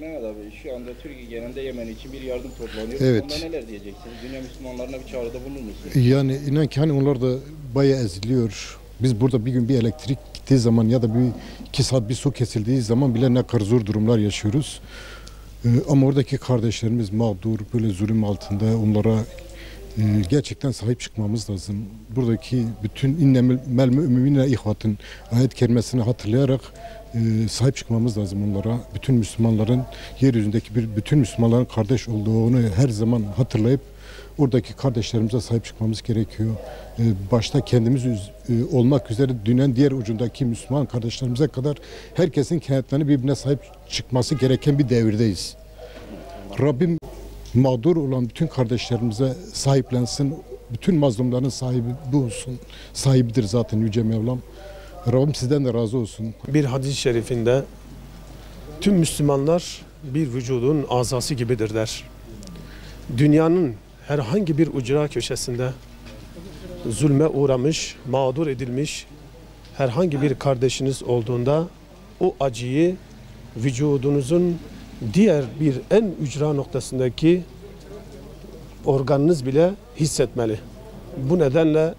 Mehmet abi şu anda Türkiye genelinde Yemen için bir yardım toplanıyor. Evet. Onda neler diyeceksiniz? Dünya Müslümanlarına bir çağrıda bulunur musunuz? Yani inan ki hani onlar da bayağı eziliyor. Biz burada bir gün bir elektrik gittiği zaman ya da bir iki saat bir su kesildiği zaman bile ne kadar zor durumlar yaşıyoruz. Ee, ama oradaki kardeşlerimiz mağdur, böyle zulüm altında onlara gerçekten sahip çıkmamız lazım. Buradaki bütün innemel mel müminine ihvatın ayet kerimesini hatırlayarak e, sahip çıkmamız lazım onlara. Bütün Müslümanların yeryüzündeki bir bütün Müslümanların kardeş olduğunu her zaman hatırlayıp oradaki kardeşlerimize sahip çıkmamız gerekiyor. Ee, Başta kendimiz e, olmak üzere dünyanın diğer ucundaki Müslüman kardeşlerimize kadar herkesin kenetlerini birbirine sahip çıkması gereken bir devirdeyiz. Rabbim mağdur olan bütün kardeşlerimize sahiplensin. Bütün mazlumların sahibi bu olsun. Sahibidir zaten Yüce Mevlam. Rabbim sizden de razı olsun. bir hadis-i şerifinde tüm Müslümanlar bir vücudun azası gibidir der. Dünyanın herhangi bir ucra köşesinde zulme uğramış, mağdur edilmiş herhangi bir kardeşiniz olduğunda o acıyı vücudunuzun diğer bir en ücra noktasındaki organınız bile hissetmeli. Bu nedenle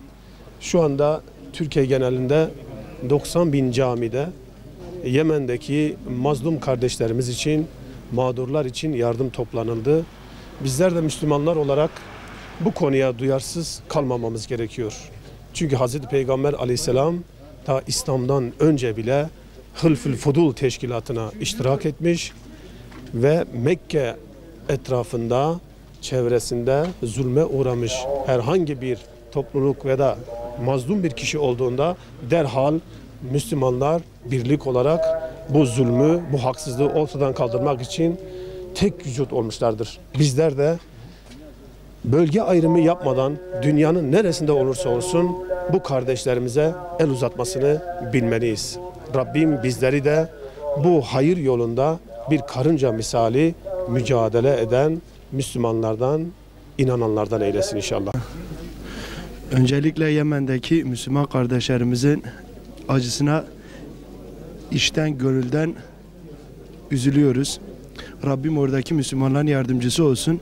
şu anda Türkiye genelinde 90 bin camide Yemen'deki mazlum kardeşlerimiz için, mağdurlar için yardım toplanıldı. Bizler de Müslümanlar olarak bu konuya duyarsız kalmamamız gerekiyor. Çünkü Hazreti Peygamber aleyhisselam ta İslam'dan önce bile Hılfül Fudul teşkilatına iştirak etmiş ve Mekke etrafında, çevresinde zulme uğramış herhangi bir topluluk ve da mazlum bir kişi olduğunda derhal Müslümanlar birlik olarak bu zulmü, bu haksızlığı ortadan kaldırmak için tek vücut olmuşlardır. Bizler de bölge ayrımı yapmadan dünyanın neresinde olursa olsun bu kardeşlerimize el uzatmasını bilmeliyiz. Rabbim bizleri de bu hayır yolunda bir karınca misali mücadele eden Müslümanlardan, inananlardan eylesin inşallah. Öncelikle Yemen'deki Müslüman kardeşlerimizin acısına içten gönülden üzülüyoruz. Rabbim oradaki Müslümanların yardımcısı olsun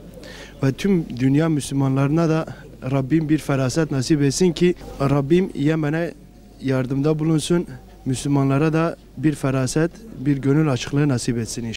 ve tüm dünya Müslümanlarına da Rabbim bir feraset nasip etsin ki Rabbim Yemen'e yardımda bulunsun. Müslümanlara da bir feraset, bir gönül açıklığı nasip etsin inşallah.